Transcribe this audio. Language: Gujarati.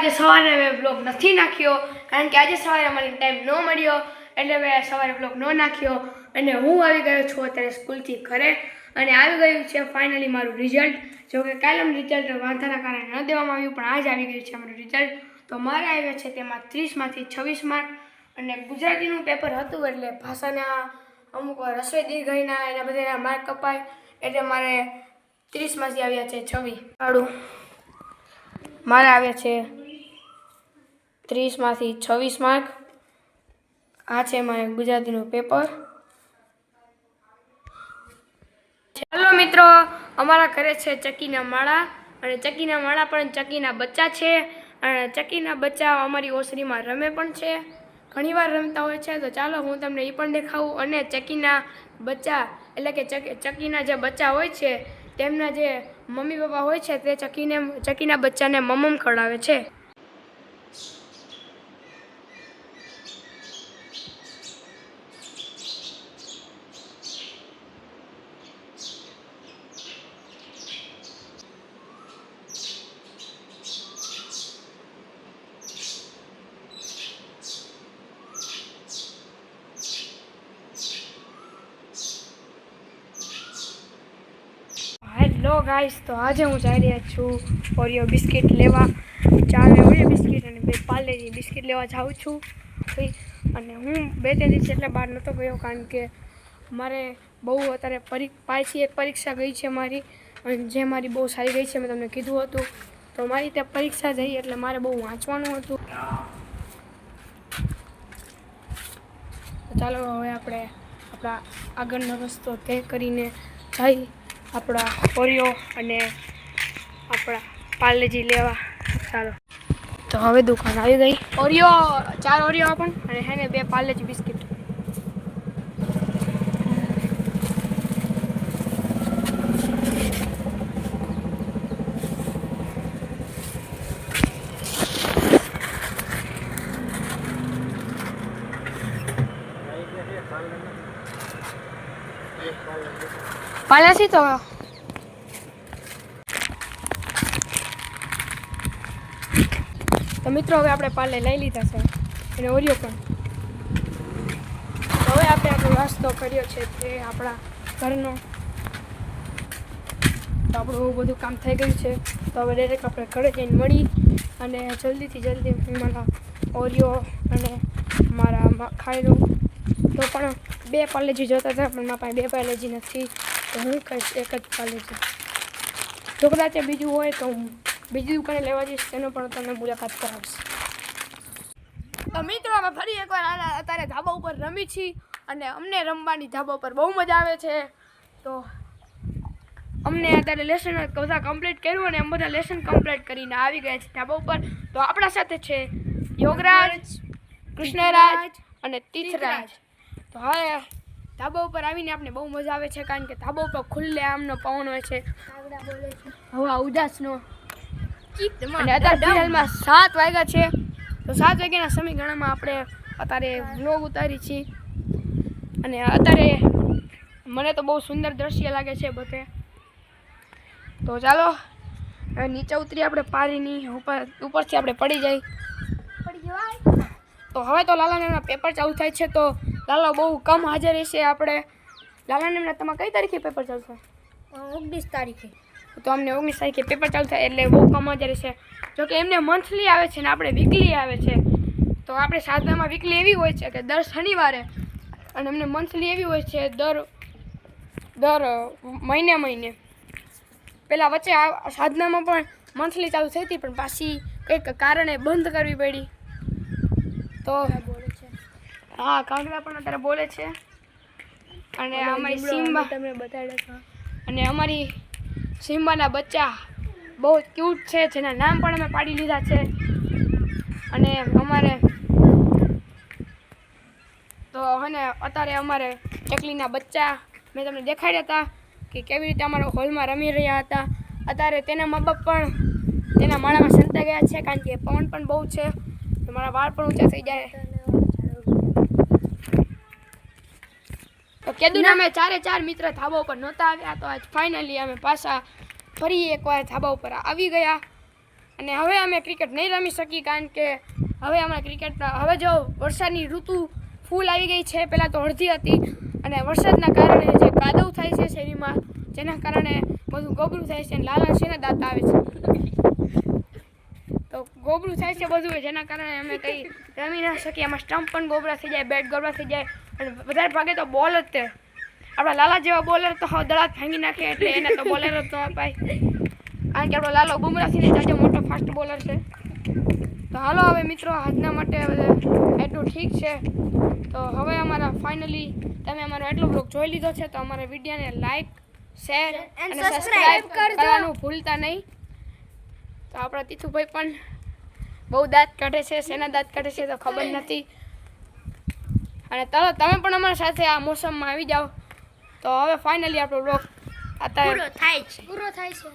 આજે સવારે મેં બ્લોગ નથી નાખ્યો, કારણ કે આજે સવારે મને ટાઈમ ન મળ્યો, એટલે મેં સવારે બ્લોગ ન નાખ્યો. અને હું આવી ગયો છું અત્યારે સ્કૂલથી ઘરે, અને આવી ગયું છે ફાઇનલી મારું રિઝલ્ટ જો કે કાલનું રિઝલ્ટ વાંધાના કારણે ન દેવામાં આવ્યું, પણ આજ આવી ગયું છે મારું રિઝલ્ટ તો મારે આવ્યા છે તેમાં ત્રીસમાંથી છવ્વીસ માર્ક અને ગુજરાતીનું પેપર હતું એટલે ભાષાના અમુક રસોઈ રસોઈ દીર્ઘઈના એના બધાના માર્ક કપાય એટલે મારે ત્રીસમાંથી આવ્યા છે છવ્વીસ. મારે આવ્યા છે ત્રીસમાંથી છવ્વીસ માર્ક. આ છે મારે ગુજરાતીનું પેપર. ચાલો મિત્રો, અમારા ઘરે છે ચકીના માળા અને ચકીના માળા પણ ચકીના બચ્ચા છે અને ચકીના બચ્ચા અમારી ઓસરીમાં રમે પણ છે. ઘણીવાર રમતા હોય છે, તો ચાલો હું તમને એ પણ દેખાવું. અને ચકીના બચ્ચા, એટલે કે ચક, ચકીના જે બચ્ચા હોય છે, તેમના જે મમ્મી પપ્પા હોય છે, તે ચકીને, ચકીના બચ્ચાને મમમ ખવડાવે છે. હેલો ગાઈસ તો આજે હું જઈ રહ્યા છું ઓરિયો બિસ્કિટ લેવા. ચાર ઓરિયો બિસ્કિટ અને બે પાર્લેજી બિસ્કિટ લેવા જાઉં છું. અને હું બે ત્રણ દિવસ એટલે બહાર નહોતો ગયો કારણ કે મારે બહુ અત્યારે પરી પાછી એક પરીક્ષા ગઈ છે મારી. અને જે મારી બહુ સારી ગઈ છે મેં તમને કીધું હતું. તો મારી ત્યાં પરીક્ષા જઈ એટલે મારે બહુ વાંચવાનું હતું. ચાલો હવે આપણે આપણા આગળનો રસ્તો તે કરીને જઈ. આપણા ઓરિયો અને આપણા પાર્લેજી લેવા. ચાલો તો હવે દુકાન આવી ગઈ. ઓરિયો, ચાર ઓરિયો પણ અને હે ને બે પાર્લેજી બિસ્કિટ. પાર્લેજી તો મિત્રો હવે આપણે પાલે લઈ લીધા છે અને ઓરિયો પણ હવે આપણે આપણો નાસ્તો કર્યો છે તે આપણા ઘરનો તો આપણું બધું કામ થઈ ગયું છે તો હવે ડાયરેક્ટ આપણે ઘરે જઈને મળી અને જલ્દીથી જલ્દી મારા ઓરિયો અને મારા લઉં તો પણ બે પાલેજી જોતા હતા પણ મારા પાસે બે પાલેજી નથી તો હું કહીશ એક જ પાર્લેજી જો કદાચ બીજું હોય તો હું બીજી દુકાને લેવા જઈશ તેનો પણ તમને મુલાકાત કરાવીશ. તો મિત્રો અમે ફરી એકવાર અત્યારે ધાબા ઉપર રમી છીએ અને અમને રમવાની ધાબા ઉપર બહુ મજા આવે છે. તો અમને અત્યારે લેસન બધા કમ્પ્લીટ કર્યું અને અમે બધા લેસન કમ્પ્લીટ કરીને આવી ગયા છે ધાબા ઉપર. તો આપણા સાથે છે યોગરાજ કૃષ્ણરાજ અને તીર્થરાજ તો હવે ધાબા ઉપર આવીને આપણે બહુ મજા આવે છે કારણ કે ધાબા ઉપર ખુલ્લે આમનો પવન હોય છે. હવા ઉદાસનો. અને અત્યારે ફિલહાલમાં સાત વાગ્યા છે. તો સાત વાગ્યાના સમયગાળામાં આપણે અત્યારે વ્લોગ ઉતારી છીએ. અને અત્યારે મને તો બહુ સુંદર દ્રશ્ય લાગે છે બધે. તો ચાલો હવે નીચે ઉતરી આપણે પાણીની ઉપર ઉપરથી આપણે પડી જાય. તો હવે તો લાલાના પેપર ચાલુ થાય છે તો લાલો બહુ કમ હાજર રહેશે આપણે. લાલાના તમારે કઈ તારીખે પેપર ચાલશે ઓગણીસ તારીખે. તો અમને ઓગણીસ તારીખે પેપર ચાલશે એટલે બહુ કમ હાજર છે. જોકે એમને મંથલી આવે છે ને આપણે વીકલી આવે છે. તો આપણે સાધનામાં વીકલી એવી હોય છે કે દર શનિવારે અને એમને મંથલી એવી હોય છે દર દર મહિને મહિને. પહેલાં વચ્ચે આ સાધનામાં પણ મંથલી ચાલુ થઈ હતી પણ પાછી કંઈક કારણે બંધ કરવી પડી. તો બોલે છે હા કાગડા પણ અત્યારે બોલે છે. અને અમારી સિમ્બા તમને બતાડ્યા અને અમારી સિમ્બાના બચ્ચા બહુ ક્યુટ છે જેના નામ પણ અમે પાડી લીધા છે. અને અમારે તો અને અત્યારે અમારે ચકલીના બચ્ચા મેં તમને દેખાડ્યા હતા કે કેવી રીતે અમારા હોલમાં રમી રહ્યા હતા. અત્યારે તેના મા બાપ પણ તેના માળામાં સંતા ગયા છે કારણ કે પવન પણ બહુ છે. મારા વાળ પણ ઊંચા થઈ જાય તો કેદુના અમે ચારે ચાર મિત્ર ધાબા ઉપર નહોતા આવ્યા તો આજ ફાઇનલી અમે પાછા ફરી એકવાર ધાબા ઉપર આવી ગયા. અને હવે અમે ક્રિકેટ નહીં રમી શકી કારણ કે હવે અમારા ક્રિકેટ હવે જો વરસાદની ઋતુ ફૂલ આવી ગઈ છે પહેલાં તો અડધી હતી. અને વરસાદના કારણે જે કાદવ થાય છે શેરીમાં જેના કારણે બધું ગોબરું થાય છે અને લાલા છે ને દાંત આવે છે. ગોબરું થાય છે બધું જેના કારણે અમે કંઈ રમી ના શકીએ. એમાં સ્ટમ્પ પણ ગોબરા થઈ જાય બેટ ગોબરા થઈ જાય અને વધારે ભાગે તો બોલ જ તે. આપણા લાલા જેવા બોલર તો હવે દડાત ભાંગી નાખે એટલે એને તો બોલર જ ન અપાય કારણ કે આપણો લાલો બુમરાહથી જાજો મોટો ફાસ્ટ બોલર છે. તો હાલો હવે મિત્રો આજના માટે હવે એટલું ઠીક છે. તો હવે અમારા ફાઇનલી તમે અમારો એટલો બ્લોગ જોઈ લીધો છે તો અમારા વિડીયોને લાઈક શેર અને સબસ્ક્રાઇબ કરવાનું ભૂલતા નહીં. તો આપણા તીથુભાઈ પણ બહુ દાંત કાઢે છે શેના દાંત કાઢે છે તો ખબર નથી. અને તરત તમે પણ અમારા સાથે આ મોસમમાં આવી જાઓ. તો હવે ફાઇનલી આપણો બ્લોગ અત્યારે પૂરો થાય છે. પૂરો થાય છે.